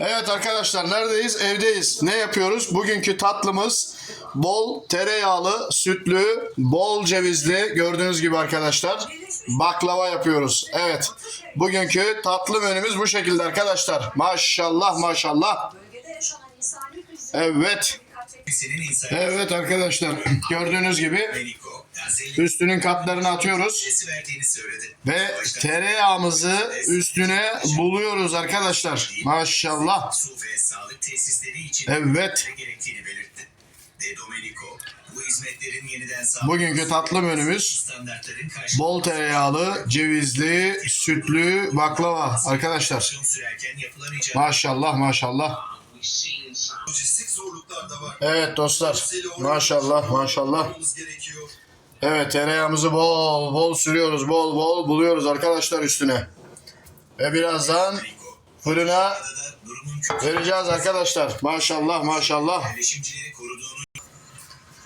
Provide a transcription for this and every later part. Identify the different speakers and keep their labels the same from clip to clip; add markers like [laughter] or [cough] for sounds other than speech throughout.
Speaker 1: Evet arkadaşlar neredeyiz? Evdeyiz. Ne yapıyoruz? Bugünkü tatlımız bol tereyağlı, sütlü, bol cevizli gördüğünüz gibi arkadaşlar baklava yapıyoruz. Evet. Bugünkü tatlı menümüz bu şekilde arkadaşlar. Maşallah maşallah. Evet. Evet arkadaşlar [clears throat] gördüğünüz gibi üstünün katlarını atıyoruz ve tereyağımızı üstüne buluyoruz arkadaşlar. Maşallah. Evet. Bugünkü tatlı menümüz bol tereyağlı, cevizli, sütlü baklava arkadaşlar. Maşallah maşallah. Evet dostlar. Maşallah maşallah. Evet tereyağımızı bol bol sürüyoruz. Bol bol buluyoruz arkadaşlar üstüne. Ve birazdan fırına vereceğiz arkadaşlar. Maşallah maşallah.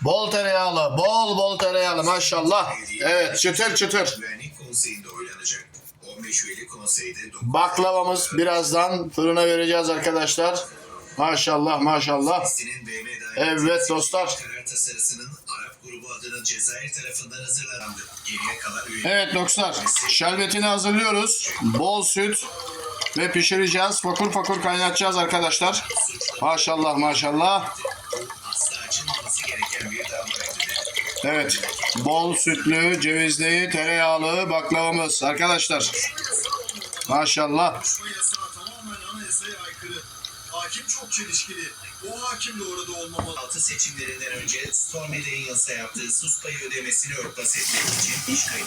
Speaker 1: Bol tereyağlı, bol bol tereyağlı maşallah. Evet çıtır çıtır.
Speaker 2: Güvenlik Konseyi'nde oylanacak. 15 üyeli konseyde dokuz
Speaker 1: Baklavamız birazdan fırına vereceğiz arkadaşlar. Maşallah maşallah. Evet dostlar.
Speaker 2: Grubu adına Cezayir tarafından hazırlandı. Geriye kalan üye
Speaker 1: Evet dostlar şerbetini hazırlıyoruz. Bol süt ve pişireceğiz. Fakur fakur kaynatacağız arkadaşlar. Maşallah maşallah. Evet bol sütlü, cevizli, tereyağlı baklavamız arkadaşlar. Maşallah.
Speaker 3: Hakim çok çelişkili. O hakim de orada olmamalı.
Speaker 2: Altı seçimlerinden önce Stormy Daniels'a yaptığı sus payı ödemesini örtbas etmek için iş kayıtları